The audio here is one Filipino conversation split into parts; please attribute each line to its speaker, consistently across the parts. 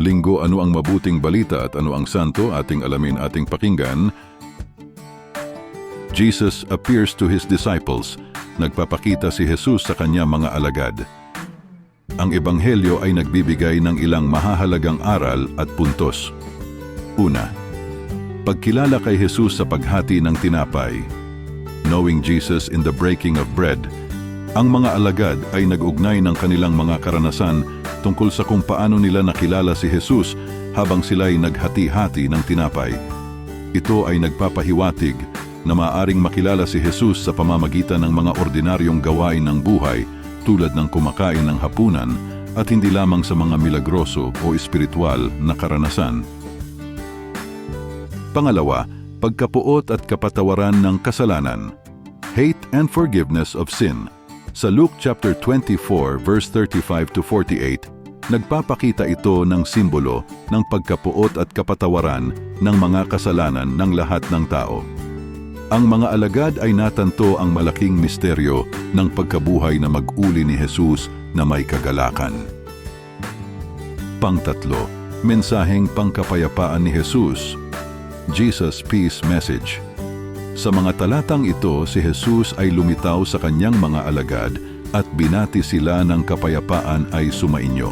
Speaker 1: Linggo ano ang mabuting balita at ano ang santo ating alamin ating pakinggan. Jesus appears to his disciples. Nagpapakita si Jesus sa kanya mga alagad. Ang ebanghelyo ay nagbibigay ng ilang mahahalagang aral at puntos. Una, pagkilala kay Jesus sa paghati ng tinapay. Knowing Jesus in the breaking of bread, ang mga alagad ay nag-ugnay ng kanilang mga karanasan tungkol sa kung paano nila nakilala si Jesus habang sila'y naghati-hati ng tinapay. Ito ay nagpapahiwatig na maaring makilala si Jesus sa pamamagitan ng mga ordinaryong gawain ng buhay tulad ng kumakain ng hapunan at hindi lamang sa mga milagroso o espiritual na karanasan. Pangalawa, pagkapuot at kapatawaran ng kasalanan. Hate and forgiveness of sin. Sa Luke chapter 24 verse 35 to 48, nagpapakita ito ng simbolo ng pagkapuot at kapatawaran ng mga kasalanan ng lahat ng tao. Ang mga alagad ay natanto ang malaking misteryo ng pagkabuhay na mag-uli ni Jesus na may kagalakan. Pangtatlo, mensaheng pangkapayapaan ni Jesus. Jesus Peace Message. Sa mga talatang ito, si Jesus ay lumitaw sa kanyang mga alagad at binati sila ng kapayapaan ay sumainyo.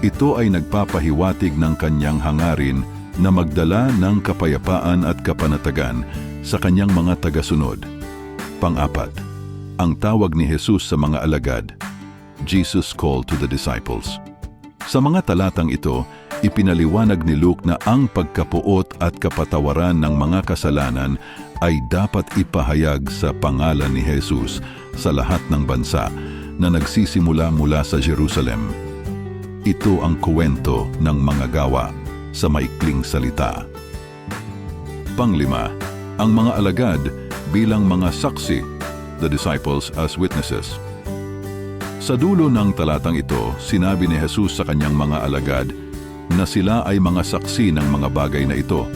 Speaker 1: Ito ay nagpapahiwatig ng kanyang hangarin na magdala ng kapayapaan at kapanatagan sa kanyang mga tagasunod. Pang-apat, ang tawag ni Jesus sa mga alagad, Jesus called to the disciples. Sa mga talatang ito, ipinaliwanag ni Luke na ang pagkapuot at kapatawaran ng mga kasalanan ay dapat ipahayag sa pangalan ni Jesus sa lahat ng bansa na nagsisimula mula sa Jerusalem. Ito ang kuwento ng mga gawa sa maikling salita. Panglima, ang mga alagad bilang mga saksi, the disciples as witnesses. Sa dulo ng talatang ito, sinabi ni Jesus sa kanyang mga alagad na sila ay mga saksi ng mga bagay na ito,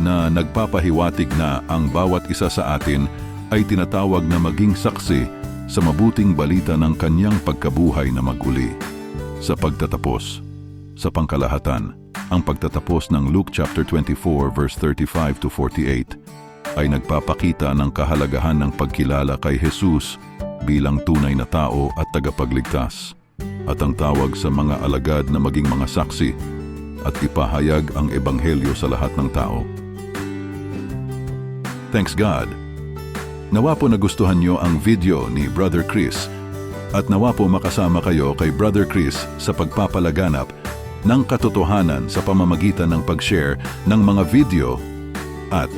Speaker 1: na nagpapahiwatig na ang bawat isa sa atin ay tinatawag na maging saksi sa mabuting balita ng kanyang pagkabuhay na maguli. Sa pagtatapos, sa pangkalahatan, ang pagtatapos ng Luke chapter 24 verse 35 to 48 ay nagpapakita ng kahalagahan ng pagkilala kay Jesus bilang tunay na tao at tagapagligtas at ang tawag sa mga alagad na maging mga saksi at ipahayag ang ebanghelyo sa lahat ng tao. Thanks God! Nawa po nagustuhan nyo ang video ni Brother Chris at nawa po makasama kayo kay Brother Chris sa pagpapalaganap ng katotohanan sa pamamagitan ng pag-share ng mga video at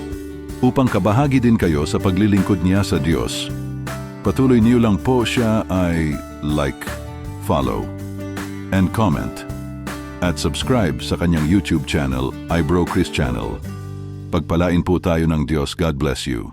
Speaker 1: upang kabahagi din kayo sa paglilingkod niya sa Diyos. Patuloy niyo lang po siya ay like, follow, and comment at subscribe sa kanyang YouTube channel, iBro Chris Channel. Pagpalain po tayo ng Diyos. God bless you.